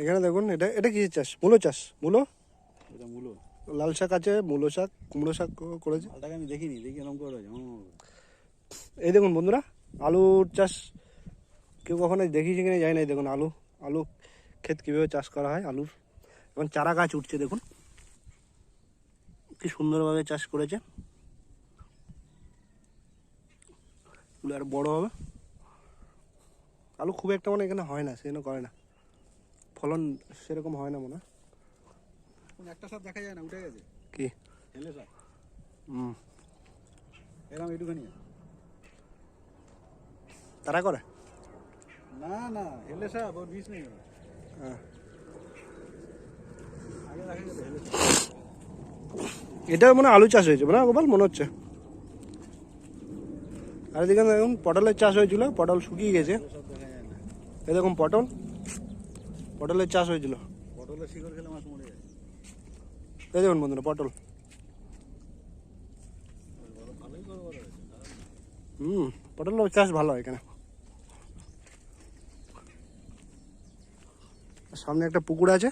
এখানে দেখুন এটা এটা কি চাষ? মূলো চাষ। মূলো? এটা মূলো। লাল শাক আছে মূলো শাক কুমড়ো শাক করেছে। মালটাকে আমি দেখিনি দেখি এরকম করে এই দেখুন বন্ধুরা আলুর চাষ কেউ কখনো দেখিয়েছে কিনা যায় না এই দেখুন আলু আলু ক্ষেত কীভাবে চাষ করা হয় আলুর। এখন চারা গাছ উঠছে দেখুন। কি সুন্দরভাবে চাষ করেছে। এগুলো আর বড় হবে। আলু খুব একটা মানে এখানে হয় না সেজন্য করে না। ফলন সেরকম হয় না মনে হয়। একটা সাপ দেখা যায় না উঠে গেছে। কি? হেলে সাপ। হুম। এরকম একটুখানি তারা করে? না না হেলে সাপ ওর বিষ নেই হ্যাঁ। আগে দেখা গেছে হেলে এটা মনে আলু চাষ হয়েছে না গোপাল? মনে হচ্ছে। আর এদিকে দেখুন পটলের চাষ হয়েছিল পটল শুকিয়ে গেছে। দেখুন পটল। পটলের চাষ হয়েছিল। পটলের শিকড় খেলে মাছ মরে যায়। এই দেখুন বন্ধুরা পটল। হুম পটল চাষ ভালো হয় এখানে। সামনে একটা পুকুর আছে।